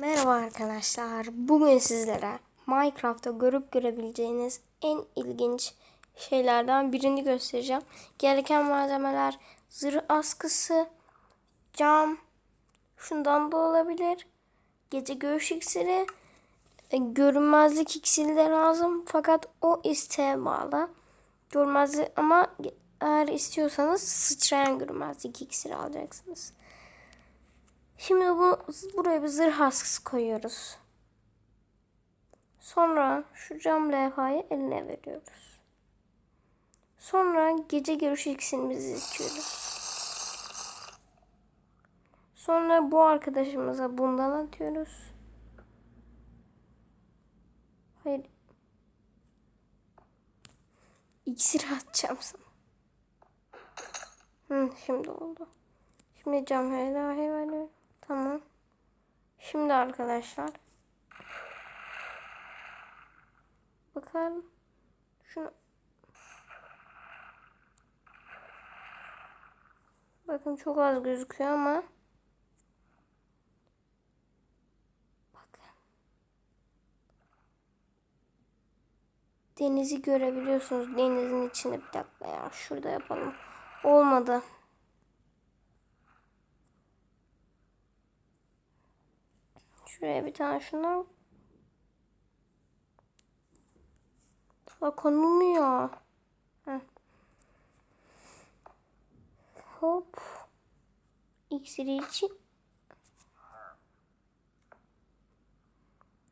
Merhaba arkadaşlar. Bugün sizlere Minecraft'ta görüp görebileceğiniz en ilginç şeylerden birini göstereceğim. Gereken malzemeler zırh askısı, cam, şundan da olabilir. Gece görüş iksiri, e, görünmezlik iksiri de lazım fakat o isteğe bağlı. Görünmezlik ama eğer istiyorsanız sıçrayan görünmezlik iksiri alacaksınız. Şimdi bu buraya bir zırh askısı koyuyoruz. Sonra şu cam levhayı eline veriyoruz. Sonra gece görüş iksirimizi içiyoruz. Sonra bu arkadaşımıza bundan atıyoruz. Hayır. İksir atacağım sana. Hı, şimdi oldu. Şimdi cam helal veriyorum. Tamam. Şimdi arkadaşlar. Bakalım. Şunu. Bakın çok az gözüküyor ama. Bakın. Denizi görebiliyorsunuz. Denizin içinde bir dakika ya. Şurada yapalım. Olmadı. Şuraya bir tane şundan. Bak konulmuyor. Hop. İksiri için.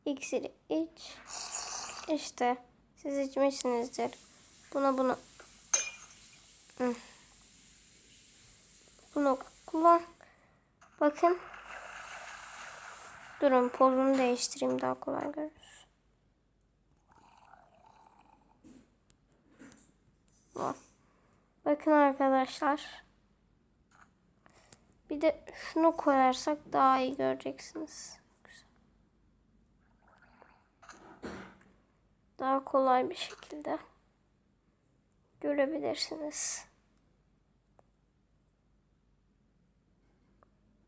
İksiri iç. İşte siz içmişsinizdir. Buna bunu. Bunu kullan. Bakın. Durun pozunu değiştireyim daha kolay görürüz. Bakın arkadaşlar. Bir de şunu koyarsak daha iyi göreceksiniz. Daha kolay bir şekilde görebilirsiniz.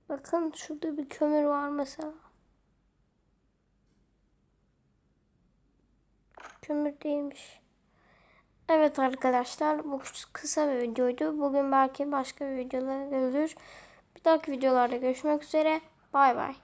Bakın şurada bir kömür var mesela. Kömür değilmiş. Evet arkadaşlar bu kısa bir videoydu. Bugün belki başka bir videolar görülür. Bir dahaki videolarda görüşmek üzere. Bay bay.